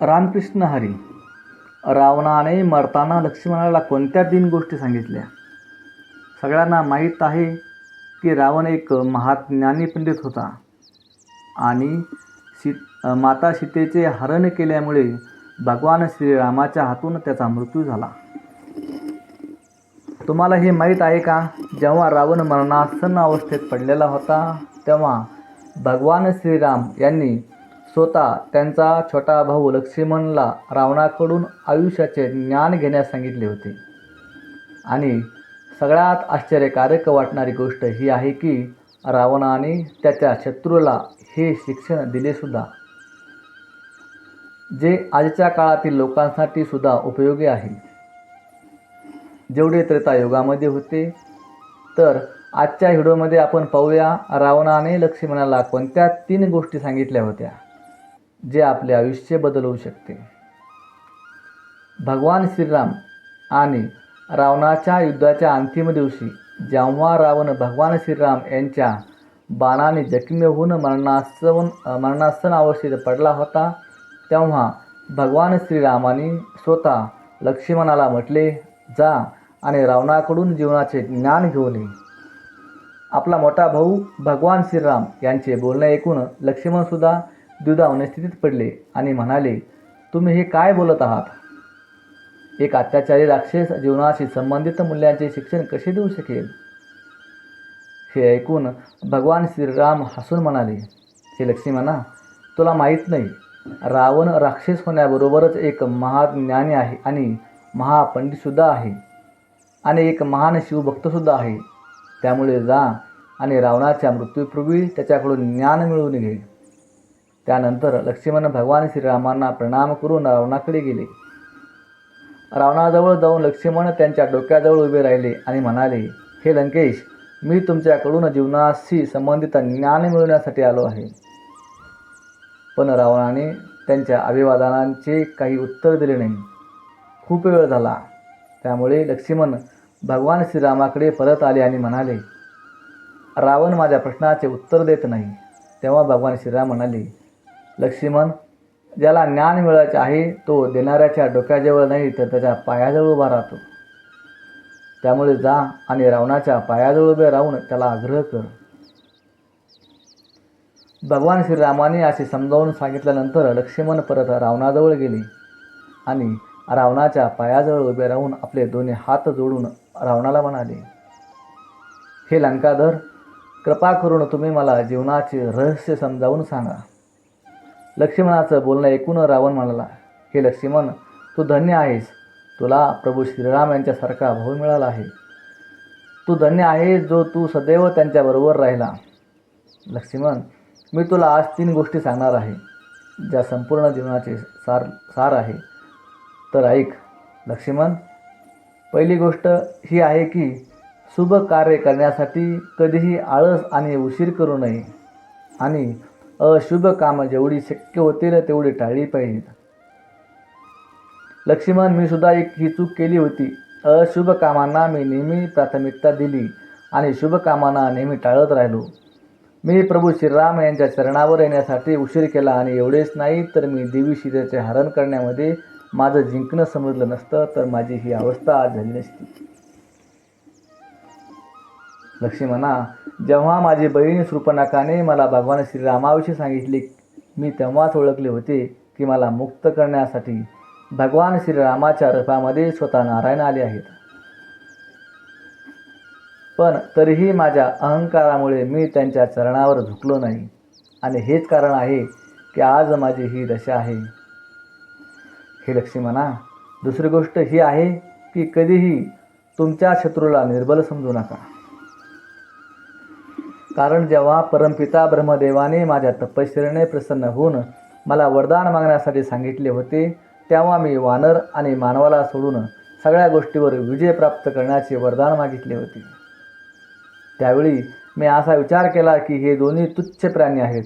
रामकृष्ण हरी. रावणाने मरताना लक्ष्मणाला कोणत्या तीन गोष्टी सांगितल्या? सगळ्यांना माहीत आहे की रावण एक महाज्ञानी पंडित होता. आणि सी माता सीतेचे हरण केल्यामुळे भगवान श्रीरामाच्या हातून त्याचा मृत्यू झाला. तुम्हाला हे माहीत आहे का? जेव्हा रावण मरणासन अवस्थेत पडलेला होता तेव्हा भगवान श्रीराम यांनी स्वतः त्यांचा छोटा भाऊ लक्ष्मणला रावणाकडून आयुष्याचे ज्ञान घेण्यास सांगितले होते. आणि सगळ्यात आश्चर्यकारक वाटणारी गोष्ट ही आहे की रावणाने त्याच्या शत्रूला हे शिक्षण दिलेसुद्धा जे आजच्या काळातील लोकांसाठी सुद्धा उपयोगी आहे. जेवढे त्रेतायुगामध्ये होते तर आजच्या व्हिडिओमध्ये आपण पाहूया रावणाने लक्ष्मणाला कोणत्या तीन गोष्टी सांगितल्या होत्या? जे आपले आयुष्य बदलवू शकते. भगवान श्रीराम आणि रावणाच्या युद्धाच्या अंतिम दिवशी जेव्हा रावण भगवान श्रीराम यांच्या बाणाने जखमी होऊन मरणासन मरणासन अवस्थेत पडला होता तेव्हा भगवान श्रीरामाने स्वतः लक्ष्मणाला म्हटले जा आणि रावणाकडून जीवनाचे ज्ञान घेऊन ये. आपला मोठा भाऊ भगवान श्रीराम यांचे बोलणे ऐकून लक्ष्मणसुद्धा द्विधावने स्थितीत पडले आणि म्हणाले तुम्ही हे काय बोलत आहात? एक अत्याचारी राक्षस जीवनाशी संबंधित मूल्यांचे शिक्षण कसे देऊ शकेल? हे ऐकून भगवान श्रीराम हसून म्हणाले हे लक्ष्मी म्हणा तुला माहीत नाही रावण राक्षस होण्याबरोबरच एक महाज्ञानी आहे आणि महापंडितसुद्धा आहे आणि एक महान शिवभक्तसुद्धा आहे. त्यामुळे जा आणि रावणाच्या मृत्यूपूर्वी त्याच्याकडून ज्ञान मिळवून घे. त्यानंतर लक्ष्मण भगवान श्रीरामांना प्रणाम करून रावणाकडे गेले. रावणाजवळ जाऊन लक्ष्मण त्यांच्या डोक्याजवळ उभे राहिले आणि म्हणाले हे लंकेश मी तुमच्याकडून जीवनाशी संबंधित ज्ञान मिळवण्यासाठी आलो आहे पण रावणाने त्यांच्या अभिवादनांचे काही उत्तर दिले नाही. खूप वेळ झाला. त्यामुळे लक्ष्मण भगवान श्रीरामाकडे परत आले आणि म्हणाले रावण माझ्या प्रश्नाचे उत्तर देत नाही. तेव्हा भगवान श्रीराम म्हणाले लक्ष्मण ज्याला ज्ञान मिळायचे आहे तो देणाऱ्याच्या डोक्याजवळ नाही तर त्याच्या पायाजवळ उभा राहतो. त्यामुळे जा आणि रावणाच्या पायाजवळ उभे राहून त्याला आग्रह कर. भगवान श्रीरामाने असे समजावून सांगितल्यानंतर लक्ष्मण परत रावणाजवळ गेले आणि रावणाच्या पायाजवळ उभे राहून आपले दोन्ही हात जोडून रावणाला म्हणाले हे लंकाधर कृपा करून तुम्ही मला जीवनाचे रहस्य समजावून सांगा. लक्ष्मणाचं बोलणं ऐकून रावण म्हणाला हे लक्ष्मण तू धन्य आहेस. तुला प्रभू श्रीराम यांच्यासारखा भाऊ मिळाला आहे. तू धन्य आहेस जो तू सदैव त्यांच्याबरोबर राहिला. लक्ष्मण मी तुला आज तीन गोष्टी सांगणार आहे. ज्या संपूर्ण जीवनाचे सार सार आहे. तर ऐक लक्ष्मण पहिली गोष्ट ही आहे की शुभ कार्य करण्यासाठी कधीही आळस आणि उशीर करू नये. आणि अशुभ कामं जेवढी शक्य होतील तेवढी टाळली पाहिजेत लक्ष्मण मी सुद्धा एक ही चूक केली होती. अशुभ कामांना मी नेहमी प्राथमिकता दिली आणि शुभ कामांना नेहमी टाळत राहिलो. मी प्रभू श्रीराम यांच्या चरणावर येण्यासाठी उशीर केला आणि एवढेच नाही तर मी देवी सीतेचे हरण करण्यामध्ये माझं जिंकणं समजलं नसतं तर माझी ही अवस्था आज झाली नसती. लक्ष्मणा जेव्हा माझी बहीण सृपनाकाने मला भगवान श्रीरामाविषयी सांगितले मी तेव्हाच ओळखले होते की मला मुक्त करण्यासाठी भगवान श्रीरामाच्या रथामध्ये स्वतः नारायण आले आहेत. पण तरीही माझ्या अहंकारामुळे मी त्यांच्या चरणावर झुकलो नाही. आणि हेच कारण आहे की आज माझी ही दशा आहे. हे लक्ष्मणा दुसरी गोष्ट ही आहे की कधीही तुमच्या शत्रूला निर्बल समजू नका. कारण जेव्हा परमपिता ब्रह्मदेवाने माझ्या तपश्चर्याने प्रसन्न होऊन मला वरदान मागण्यासाठी सांगितले होते तेव्हा मी वानर आणि मानवाला सोडून सगळ्या गोष्टीवर विजय प्राप्त करण्याचे वरदान मागितले होते. त्यावेळी मी असा विचार केला की हे दोन्ही तुच्छ प्राणी आहेत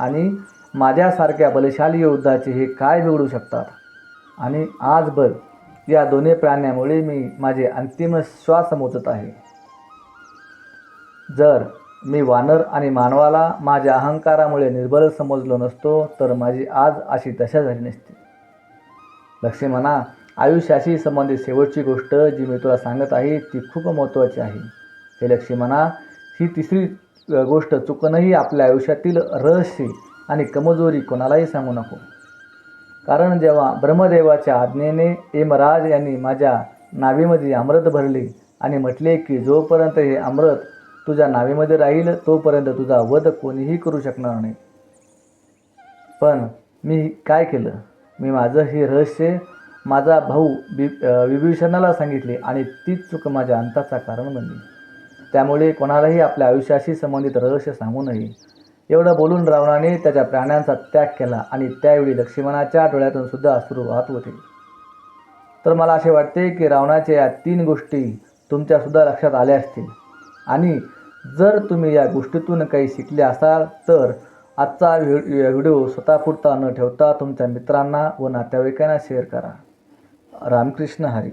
आणि माझ्यासारख्या बलशाली योद्धाचे हे काय बिघडू शकतात? आणि आज बघ या दोन्ही प्राण्यामुळे मी माझे अंतिम श्वास मोजत आहे. जर मी वानर आणि मानवाला माझ्या अहंकारामुळे निर्बल समजलो नसतो तर माझी आज अशी दशा झाली नसती. लक्ष्मणा आयुष्याशी संबंधित शेवटची गोष्ट जी मी तुला सांगत आहे ती खूप महत्त्वाची आहे. हे लक्ष्मणा ही तिसरी गोष्ट चुकूनही आपल्या आयुष्यातील रहस्य आणि कमजोरी कोणालाही सांगू नको. कारण जेव्हा ब्रह्मदेवाच्या आज्ञेने एमराज यांनी माझ्या नावीमध्ये अमृत भरले आणि म्हटले की जोपर्यंत हे अमृत तुझ्या नावेमध्ये राहील तोपर्यंत तुझा वध कोणीही करू शकणार नाही. पण मी काय केलं? मी माझं हे रहस्य माझा भाऊ बि विभीषणाला सांगितले आणि तीच चूक माझ्या अंताचा कारण बनली. त्यामुळे कोणालाही आपल्या आयुष्याशी संबंधित रहस्य सांगू नये. एवढं बोलून रावणाने त्याच्या प्राण्यांचा त्याग केला आणि त्यावेळी लक्ष्मणाच्या डोळ्यातून सुद्धा अश्रू वाहत होते. तर मला असे वाटते की रावणाच्या या तीन गोष्टी तुमच्यासुद्धा लक्षात आल्या असतील. आणि जर तुम्ही या गोष्टीतून काही शिकले असाल तर आजचा व्हि व्हिडिओ स्वतःपुरता न ठेवता तुमच्या मित्रांना व नातेवाईकांना शेअर करा. रामकृष्ण हरी.